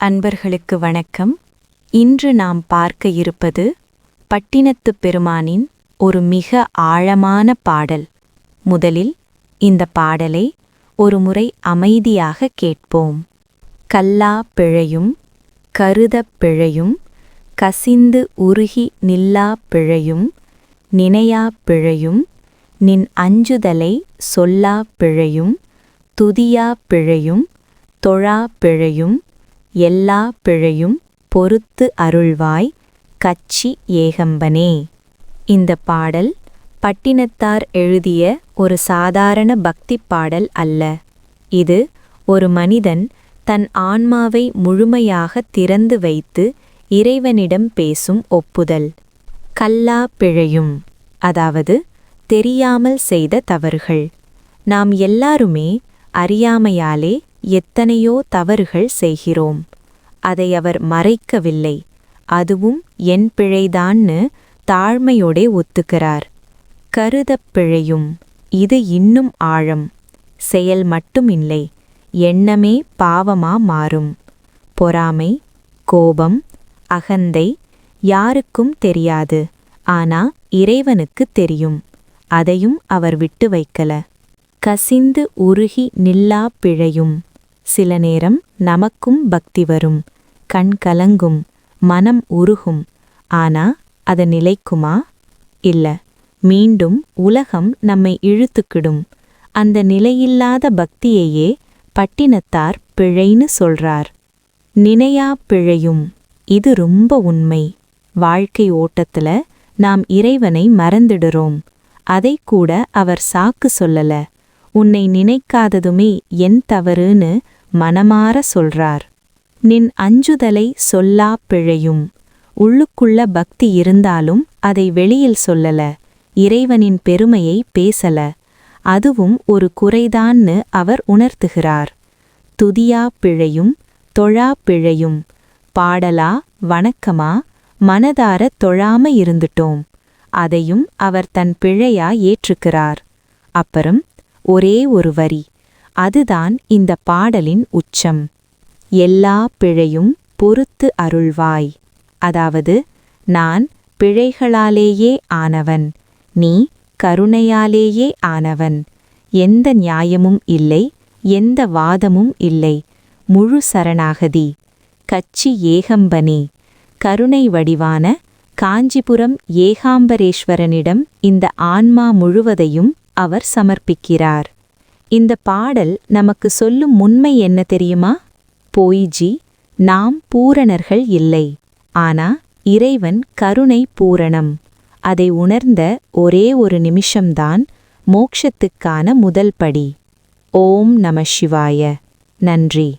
அன்பர்களுக்கு வணக்கம். இன்று நாம் பார்க்க இருப்பது பட்டினத்துப் பெருமானின் ஒரு மிக ஆழமான பாடல். முதலில் இந்த பாடலை ஒரு முறை அமைதியாக கேட்போம். கல்லா பிழையும் கருதப் பிழையும் கசிந்து உருகி நில்லா பிழையும் நினையா பிழையும் நின் அஞ்சுதலை சொல்லா பிழையும் துதியா பிழையும் தொழா பிழையும் எல்லா பிழையும் பொறுத்து அருள்வாய் கச்சி ஏகம்பனே. இந்த பாடல் பட்டினத்தார் எழுதிய ஒரு சாதாரண பக்திப் பாடல் அல்ல. இது ஒரு மனிதன் தன் ஆன்மாவை முழுமையாக திறந்து வைத்து இறைவனிடம் பேசும் ஒப்புதல். கல்லா பிழையும் அதாவது தெரியாமல் செய்த தவறுகள். நாம் எல்லாருமே அறியாமையாலே எத்தனையோ தவறுகள் செய்கிறோம். அதை அவர் மறைக்கவில்லை. அதுவும் என் பிழைதான்னு தாழ்மையோடே ஒத்துக்கிறார். கருதப் பிழையும் இது இன்னும் ஆழம். செயல் மட்டுமில்லை எண்ணமே பாவமா மாறும். பொறாமை கோபம் அகந்தை யாருக்கும் தெரியாது ஆனா இறைவனுக்கு தெரியும். அதையும் அவர் விட்டு வைக்கல. கசிந்து உருகி நில்லா பிழையும் சில நேரம் நமக்கும் பக்தி வரும். கண் கலங்கும் மனம் உருகும். ஆனா அது நிலைக்குமா? இல்ல. மீண்டும் உலகம் நம்மை இழுத்துக்கிடும். அந்த நிலையில்லாத பக்தியையே பட்டினத்தார் பிழைன்னு சொல்றார். நினையா பிழையும். இது ரொம்ப உண்மை. வாழ்க்கை ஓட்டத்துல நாம் இறைவனை மறந்துடுறோம். அதை கூட அவர் சாக்கு சொல்லல. உன்னை நினைக்காததுமே என் தவறுன்னு மனமாற சொல்றார். நின் அஞ்சுதலை சொல்லா பிழையும். உள்ளுக்குள்ள பக்தி இருந்தாலும் அதை வெளியில் சொல்லல. இறைவனின் பெருமையை பேசல. அதுவும் ஒரு குறைதான்னு அவர் உணர்த்துகிறார். துதியா பிழையும் தொழா பிழையும். பாடலா வணக்கமா மனதார தொழாம இருந்துட்டோம். அதையும் அவர் தன் பிழையா ஏற்றுக்கிறார். அப்புறம் ஒரே ஒரு வரி. அதுதான் இந்த பாடலின் உச்சம். எல்லா பிழையும் பொறுத்து அருள்வாய். அதாவது நான் பிழைகளாலேயே ஆனவன் நீ கருணையாலேயே ஆனவன். எந்த நியாயமும் இல்லை எந்த வாதமும் இல்லை. முழு சரணாகதி. கச்சி ஏகம்பனே. கருணை வடிவான காஞ்சிபுரம் ஏகாம்பரேஸ்வரனிடம் இந்த ஆன்மா முழுவதையும் அவர் சமர்ப்பிக்கிறார். இந்த பாடல் நமக்கு சொல்லும் உண்மை என்ன தெரியுமா? போய்ஜி நாம் பூரணர்கள் இல்லை. ஆனா இறைவன் கருணை பூரணம். அதை உணர்ந்த ஒரே ஒரு நிமிஷம்தான் மோக்ஷத்துக்கான முதல் படி. ஓம் நம சிவாய. நன்றி.